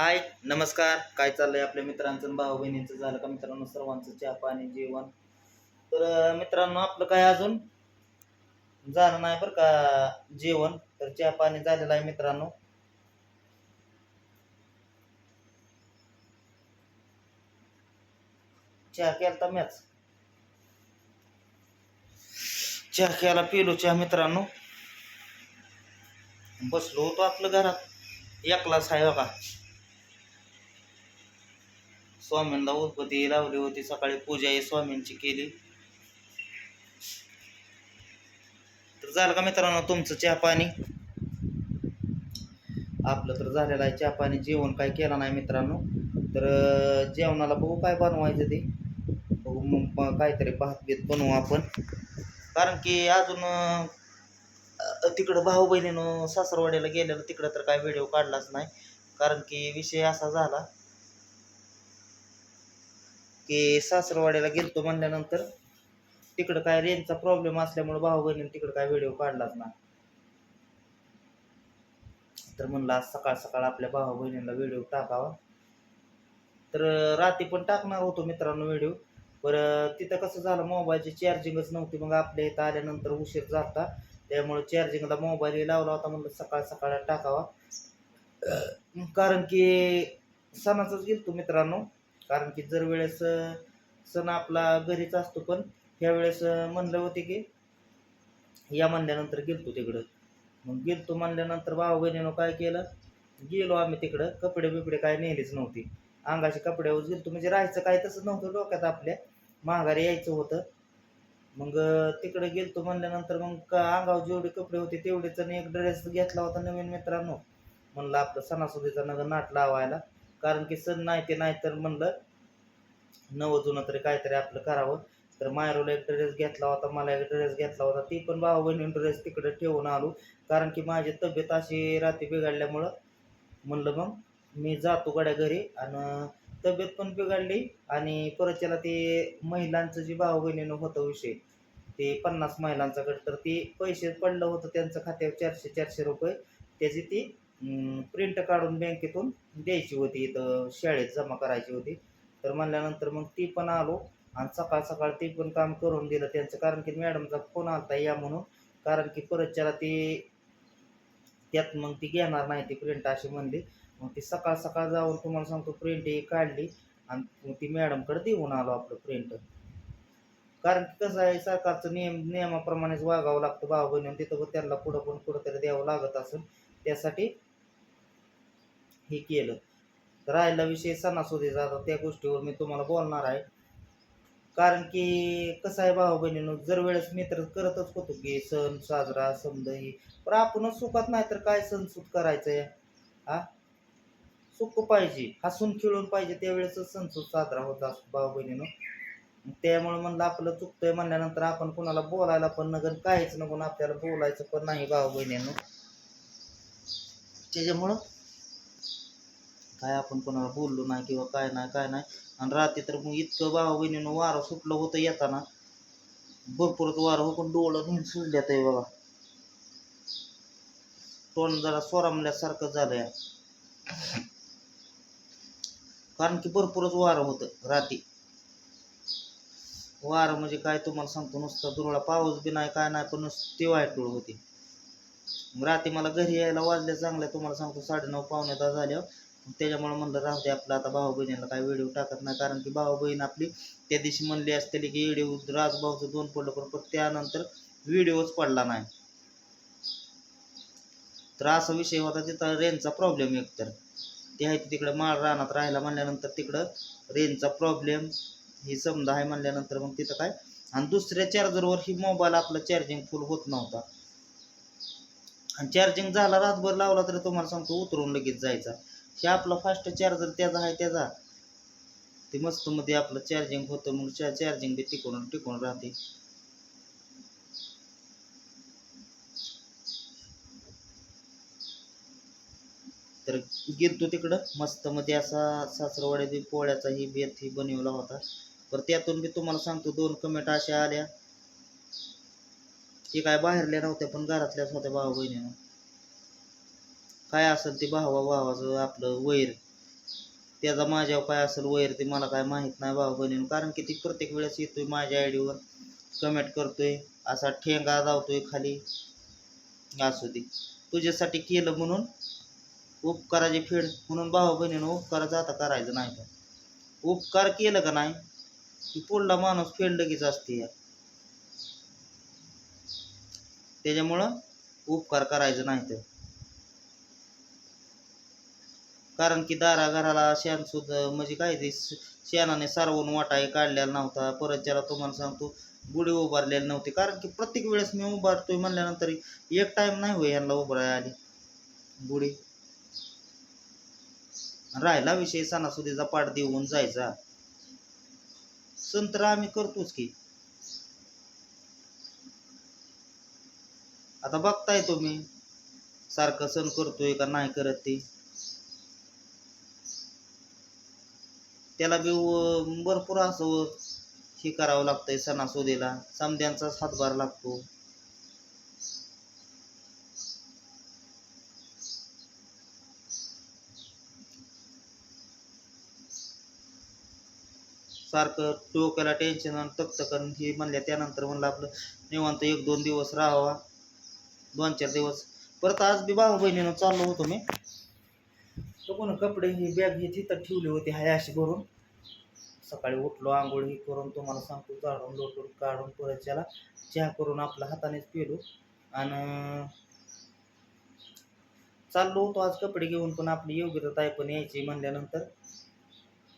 हाय नमस्कार. काय चाललंय आपल्या मित्रांचं भाऊ बहिणींचं झालं का मित्रांनो सर्वांचं चहा पाणी जेवण? तर मित्रांनो आपलं काय अजून? झालं नाही बरं का जेवण तर चहा पाणी झालेलं आहे मित्रांनो. चहा केलता मॅच चहा केला पिलो चहा मित्रांनो. बसलो होतो आपलं घरात. एकलाच आहे बघा. स्वामींना उत्पत्ती लावली होती. सकाळी पूजाही स्वामींची केली. तर झालं का मित्रांनो तुमचं चहा पाणी? आपलं तर झालेलं आहे चहा पाणी. जेवण काय केलं नाही मित्रांनो. तर जेवणाला बघू काय बनवायचं ते. बघू मग काहीतरी भात बीत बनवू आपण. कारण की अजून तिकडं भाऊ बहिणीनं सासरवाडीला गेलेलं. तिकडं तर काय व्हिडिओ काढलाच नाही. कारण की विषय असा झाला की सासरवाडीला गेलतो म्हणल्यानंतर तिकडं काय रेंजचा प्रॉब्लेम असल्यामुळे भाऊ बहिणीने तिकडं काय व्हिडिओ काढलाच ना तर म्हणलं आज सकाळ सकाळ आपल्या भाऊ बहिणीला व्हिडिओ टाकावा. तर रात्री पण टाकणार होतो मित्रांनो व्हिडिओ बरं तिथं कसं झालं मोबाईलची चार्जिंगच नव्हती. मग आपल्या इथं आल्यानंतर उशीर जाता त्यामुळे चार्जिंगला मोबाईल लावला होता. म्हणलं सकाळ सकाळ टाकावा. कारण की सणाचाच गेलतो मित्रांनो. कारण की जर वेळेस सण आपला घरीच असतो पण ह्यावेळेस वेळेस म्हणलं होते की या म्हणल्यानंतर गेलतो तिकडं. मग गेलतो म्हणल्यानंतर भाऊ बहिणीनं काय केलं? गेलो आम्ही तिकडं. कपडे बिपडे काय नेलीच नव्हती. अंगाचे कपड्यावर गेलतो. म्हणजे राहायचं काय तसं नव्हतं डोक्यात आपल्या. माघारी यायचं होतं. मग तिकडं तिकडे गेलतो म्हणल्यानंतर मग का अंगावर जेवढे कपडे होते तेवढेच आणि एक ड्रेस घेतला होता नवीन मित्रांनो. म्हणलं आपलं सणासुदीचा नगर नाट लावायला. कारण की सण नाही ते नाही तर म्हणलं नवं जुनं तरी काहीतरी आपलं करावं. तर मायरोला एक ड्रेस घेतला होता मला एक ड्रेस घेतला होता. ती पण भाऊ बहिणी ड्रेस तिकडे ठेवून आलो. कारण की माझी तब्येत अशी रात्री बिघडल्यामुळं म्हणलं मग मी जातो गड्या घरी. आणि तब्येत पण बिघडली आणि परत त्याला ते महिलांचं जे भाऊ बहिणीनं होतं विषय ते पन्नास महिलांचा गट तर ते पैसे पडलं होतं त्यांचं खात्यावर चारशे चारशे रुपये. त्याची ती प्रिंट काढून बँकेतून द्यायची होती इथं शाळेत जमा करायची होती. तर म्हणल्यानंतर मग ती पण आलो आणि सकाळ सकाळ ते पण काम करून दिलं त्यांचं. कारण की मॅडमचा फोन आलता या म्हणून. कारण की परत त्याला ती त्यात मग ती घेणार नाही ती प्रिंट अशी म्हणली. मग ती सकाळ सकाळ जाऊन तुम्हाला सांगतो प्रिंट ही काढली आणि ती मॅडमकडे देऊन आलो आपलं प्रिंट कारण की कसं आहे सरकारचं नियम नियमाप्रमाणेच वागावं लागतं. भाऊ बहिणी तिथं त्यांना पुढं पण कुठंतरी द्यावं लागत असेल त्यासाठी हे केलं. राहिला विषय सणासुदीचा आता त्या गोष्टीवर मी तुम्हाला बोलणार आहे. कारण की कसं आहे भाऊ बहिणीनं जर वेळेस मित्र करतच होतो की सण साजरा समजा ही पण आपणच सुखात नाही तर काय सण सुख करायचंय? हा? सुख पाहिजे हसून खेळून पाहिजे त्यावेळेस सण सुख साजरा होत असतो भाऊ बहिणीनं. त्यामुळे म्हणलं आपलं चुकतंय म्हणल्यानंतर आपण कोणाला बोलायला पण नगर काहीच नको आपल्याला बोलायचं पण नाही भाऊ बहिणीनं. त्याच्यामुळं काय आपण कोणाला बोललो नाही किंवा काय नाही काय नाही. आणि रात्री तर मग इतकं भावा बहिणीनं वारं सुटलं होतं येताना. भरपूरच वारं हो पण डोळं नेहमी सुजल्यात आहे बघा तोंड जरा झालं झालंय. कारण की भरपूरच वारं होतं रात्री. वारं म्हणजे काय तुम्हाला सांगतो नुसता दुरळा पाऊस बी नाही काय नाही पण नुसती वाईट होती. मग रात्री मला घरी यायला वाजल्या चांगल्या तुम्हाला सांगतो साडेनऊ पावणे दहा झाल्यावर त्याच्यामुळे म्हणलं राहू दे आपलं आता भाऊ बहिणीला काय व्हिडिओ टाकत नाही. कारण की भाऊ बहीण आपली त्या दिवशी म्हणली असते की व्हिडिओ राजभाऊचं दोन पडलं पण पण त्यानंतर व्हिडिओच पडला नाही. तर असा विषय होता तिथं रेंजचा प्रॉब्लेम एक तर. ते आहे तिकडं माळ रानात राहायला म्हणल्यानंतर तिकडं रेंजचा प्रॉब्लेम ही समजा आहे म्हणल्यानंतर मग तिथं काय? आणि दुसऱ्या चार्जरवर ही मोबाईल आपला चार्जिंग फुल होत नव्हता. आणि चार्जिंग झाला रातभर लावला तरी तुम्हाला सांगतो उतरून लगेच जायचा. हे आपला फास्ट चार्जर त्याचा आहे त्याचा. ते मस्त मध्ये आपलं चार्जिंग होतं मग चार्जिंग बी टिकून टिकून राहते. तर गेलतो तिकडं मस्त मध्ये असा सासरवाड्या बी पोळ्याचा ही बेत ही बनवला होता. तर त्यातून मी तुम्हाला सांगतो दोन कमेंट अशा आल्या. ते काय बाहेरल्या नव्हत्या पण घरातल्याच होत्या भाऊ बहिणीनं काय असेल ते भावा भावाचं आपलं वैर. त्याचा माझ्यावर काय असेल वैर ते मला काय माहीत नाही भाऊ बहिणीनं. कारण की ती प्रत्येक वेळेस येतोय माझ्या आयडीवर कमेंट करतोय असा ठेंगा जावतोय खाली. असू दे. तुझ्यासाठी केलं म्हणून उपकाराची फेड म्हणून भाऊ बहिणीनं उपकाराचं आता करायचं नाही का? उपकार केलं का नाही? की पुढला माणूस फेड लगेच असते या त्याच्यामुळं उपकार करायचं नाही तर. कारण की दारा घराला शेण सुद्धा म्हणजे काय ते शेणाने सारवून वाटाही काढलेला नव्हता. परत ज्याला तुम्हाला सांगतो गुढी उभारलेली नव्हती. कारण की प्रत्येक वेळेस मी उभारतोय म्हणल्यानंतर एक टाइम नाही होय यांना उभारायला आली. गुढी. राहिला विषय सणासुदीचा पाठ देऊन जायचा. सण तर आम्ही करतोच की. आता बघताय तुम्ही सारखं सण करतोय का नाही करत ते? त्याला बी भरपूर असं हे करावं लागतंय सणासुदीला. समद्यांचाच हातभार लागतो. सारखं डोक्याला टेन्शन आणि करून हे म्हणल्या त्यानंतर म्हणलं आपलं निवांत एक दोन दिवस राहावा. दोन चार दिवस. परत आज बी भाऊ बहिणीनं चाललो होतो मी. तो कोण कपडे ही बॅग हे तिथं ठेवली होती हाय अशी भरून सकाळी उठलो आंघोळ ही करून तुम्हाला सांगतो झाडून लोटून काढून परत त्याला चहा करून आपल्या हातानेच पिलो. आणि चाललो होतो आज कपडे घेऊन पण आपली योग्यता ताई पण यायची म्हणल्यानंतर.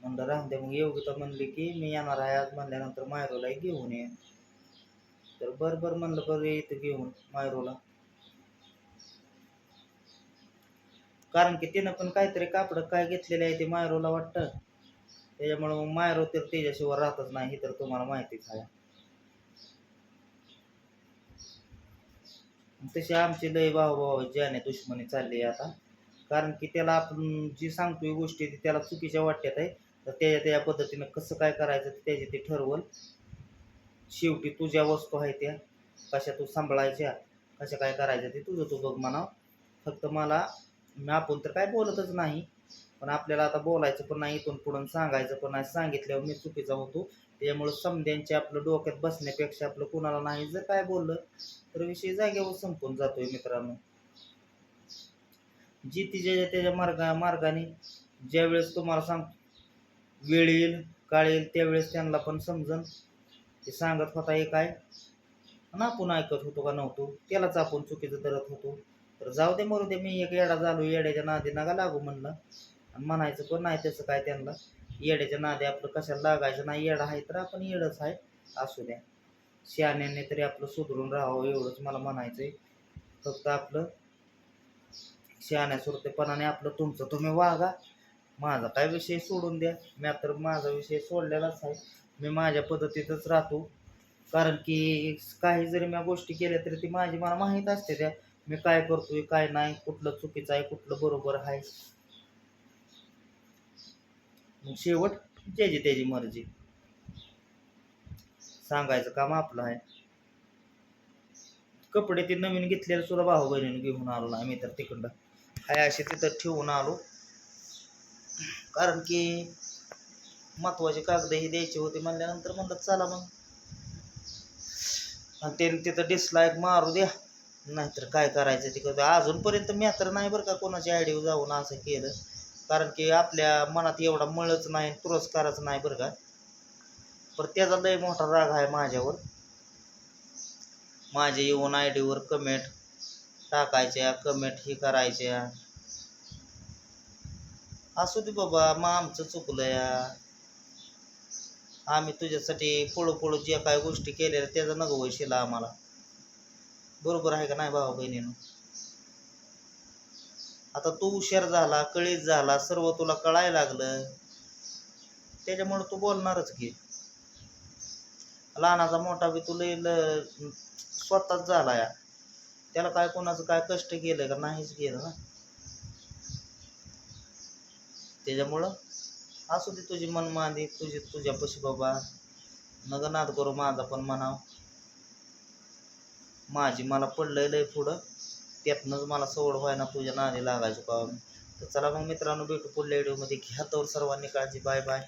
म्हणलं राहून द्या मग योग्यता म्हणली की मी येणार आहे आज म्हणल्यानंतर मायरोला घेऊन ये. तर बरं बरं म्हणलं बरं येतं घेऊन मायरोला. कारण की तिनं पण काहीतरी कापड काय घेतलेले आहे ते मायरोला वाटतं. त्याच्यामुळं मग मायरो तर त्याच्याशिवाय राहतच नाही हे तर तुम्हाला माहितीच आहे. तशी आमची लय भाऊ भाऊ ज्याने दुश्मनी चालली आहे आता. कारण की त्याला आपण जी सांगतोय गोष्टी ती त्याला चुकीच्या वाटतात आहे. तर त्याच्या त्या पद्धतीनं कसं काय करायचं ते त्याचे ते ठरवल. शेवटी तुझ्या वस्तू आहे त्या. कशा तू सांभाळायच्या कशा काय करायच्या ते तुझं तू बघ म्हणा फक्त मला आपण तर काय बोलतच नाही. पण आपल्याला आता बोलायचं पण नाही इथून पुढून सांगायचं पण नाही. सांगितल्यावर मी चुकीचा होतो. त्यामुळं समध्यांचे आपलं डोक्यात बसण्यापेक्षा आपलं कुणाला नाही जर काय बोललं तर विषय जागेवर संपून जातोय मित्रांनो. जी तिच्या त्याच्या मार्गा मार्गाने ज्यावेळेस तुम्हाला सांग वेळ येईल काळ येईल त्यावेळेस त्यांना पण समजन. ते सांगत होता हे काय? ना आपण ऐकत होतो का नव्हतो? त्यालाच आपण चुकीचं धरत होतो. तर जाऊ दे मरू दे मी एक येडा झालो येड्याच्या नादी नका लागू म्हणलं. आणि म्हणायचं पण नाही तसं काय त्यांना? येड्याच्या नादी आपलं कशाला लागायचं? नाही येडा आहे तर आपण येडच आहे. असू द्या. शहाण्याने तरी आपलं सुधरून राहावं एवढंच मला म्हणायचं आहे फक्त आपलं शहाण्या सुरतेपणाने आपलं तुमचं तुम्ही वागा. माझा काय विषय सोडून द्या. मी तर माझा विषय सोडलेलाच आहे. मी माझ्या पद्धतीतच राहतो. कारण की काही जरी मी गोष्टी केल्या तरी ती माझी मला माहीत असते त्या. मी काय करतोय काय नाही कुठलं चुकीचं आहे कुठलं बरोबर आहे. मग शेवट ज्याची त्याची मर्जी. सांगायचं काम आपलं आहे. कपडे ते नवीन घेतलेले सुद्धा भाऊ बहिणीने घेऊन आलो ना मी तर तिकडं. हाय असे तिथं ठेवून आलो. कारण की महत्त्वाचे कागद हे द्यायचे होते म्हणल्यानंतर म्हणलं चला मग. आणि त्याने तिथं डिसलाईक मारू द्या. नाहीतर काय करायचं ते करतो अजूनपर्यंत मी तर नाही बरं का कोणाच्या आयडीवर जाऊन असं केलं. कारण की आपल्या मनात एवढा मळच नाही पुरस्कारच नाही बरं का. पण त्याचा लय मोठा राग आहे माझ्यावर. माझ्या येऊन आय डीवर कमेंट टाकायच्या कमेंट हे करायच्या. असू दे बाबा मग आमचं चुकलं या. आम्ही तुझ्यासाठी पळू पळू ज्या काय गोष्टी केल्या त्याचा नको वैशिला आम्हाला. बरोबर आहे का नाही भावा बहिणीनं? आता तू हुशार झाला कळीत झाला सर्व तुला कळायला लागलं. त्याच्यामुळं तू बोलणारच की लहानाचा मोठा बी तुला ल- स्वतःच झाला या. त्याला काय कोणाचं काय कष्ट केलं का नाहीच केलं ना? त्याच्यामुळं असू दे तुझी मनमानी तुझी तुझ्यापशी बाबा. नगनाद करू माझा पण म्हणावं. माझी मला पडलंय लय पुढं. त्यातनंच मला सवड व्हायना तुझ्या नादी लागायचो का तर चला मग मित्रांनो भेटू पुढल्या व्हिडिओमध्ये घ्या तर सर्वांनी काळजी. Bye bye